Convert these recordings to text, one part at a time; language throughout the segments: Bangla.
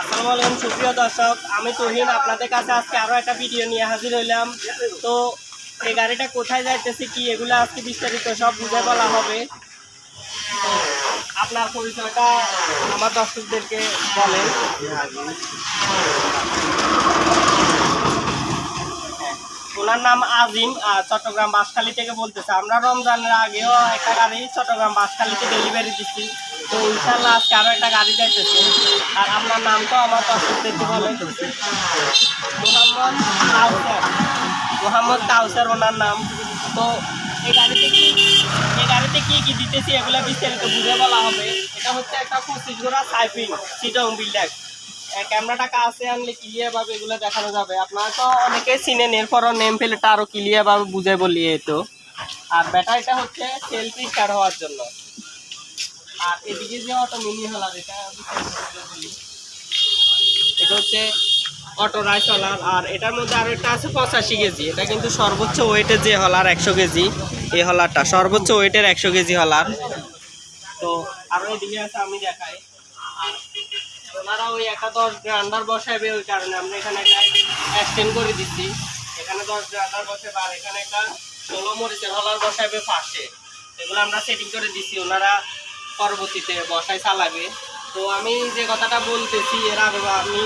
আসসালামু আলাইকুম, সুপ্রিয় দর্শক, আমি তোহিন আপনাদের কাছে আজকে আরও একটা ভিডিও নিয়ে হাজির হইলাম। তো এই গাড়িটা কোথায় যাইতেছে, কি এগুলো আজকে বিস্তারিত সব বুঝে বলা হবে। আপনার পরিচয়টা আমার দর্শকদেরকে বলেন। ওনার নাম আজিম চট্টগ্রাম বাসখালী থেকে বলতেছে। আমরা রমজানের আগেও একটা গাড়ি চট্টগ্রাম বাসখালীতে ডেলিভারি দিচ্ছি তো ইনশাল্লাহ আজকে আরও একটা গাড়ি যাইতেছে। আর আপনার নাম তো আমার দর্শকদেরকে বলেন মোহাম্মদ কাউসার। মোহাম্মদ কাউসার ওনার নাম। তো এই গাড়িতে কি এই গাড়িতে কি কি দিতেছি এগুলো বিস্তারিত বুঝে বলা হবে। এটা হচ্ছে একটা পঁচিশ ঘোড়া সাইফিং, সিটং বিল্ডার ক্যামেরাটা ভাবে এগুলো দেখানো যাবে। আপনারা তো অনেকে চিনেন নেম আরও ক্লিয়ার ভাবে বুঝে আর হচ্ছে সেলফি হওয়ার জন্য। আর এদিকে মিনি হলার এটা হচ্ছে অটো রাইস হলার। আর এটার মধ্যে একটা আছে পঁচাশি কেজি। এটা কিন্তু সর্বোচ্চ ওয়েটের যে হলার একশো কেজি, এই হলারটা। সর্বোচ্চ ওয়েটের একশো কেজি হলার। তো আরও এদিকে আছে, আমি দেখাই। আর ওনারা ওই একটা দশ গ্রান্ডার বসাবে ওই কারণে আমরা এখানে একটা এক্সটেন্ড করে দিচ্ছি। এখানে দশ গ্রান্ডার বসাবে আর এখানে একটা ষোলো মরিচের হলার বসাবে ফার্স্টে এগুলো আমরা সেটিং করে দিচ্ছি, ওনারা পরবর্তীতে বসায় চালাবে। তো আমি যে কথাটা বলতেছি, এর আগে আমি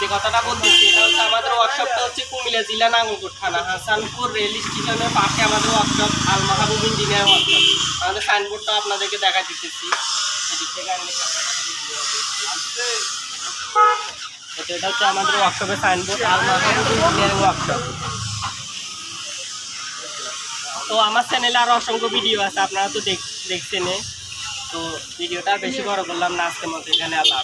যে কথাটা বলতেছি, এটা হচ্ছে আমাদের ওয়ার্কশপটা হচ্ছে কুমিল্লা জেলা নাঙ্গলকোট থানা হাসানপুর রেল স্টেশনের পাশে আমাদের workshop Al Mahbub engineer workshop আমাদের সাইনবোর্ডটা আপনাদেরকে দেখা দিতেছি তো এটা হচ্ছে আমাদের ওয়ার্কশপের সাইনবোর্ড আর ওয়ার্কশপ তো আমার চ্যানেলে আরও অসংখ্য ভিডিও আছে, আপনারা তো দেখ দেখছেন তো ভিডিওটা বেশি বড় করলাম না আজকে মতো, এখানে আল্লাহ।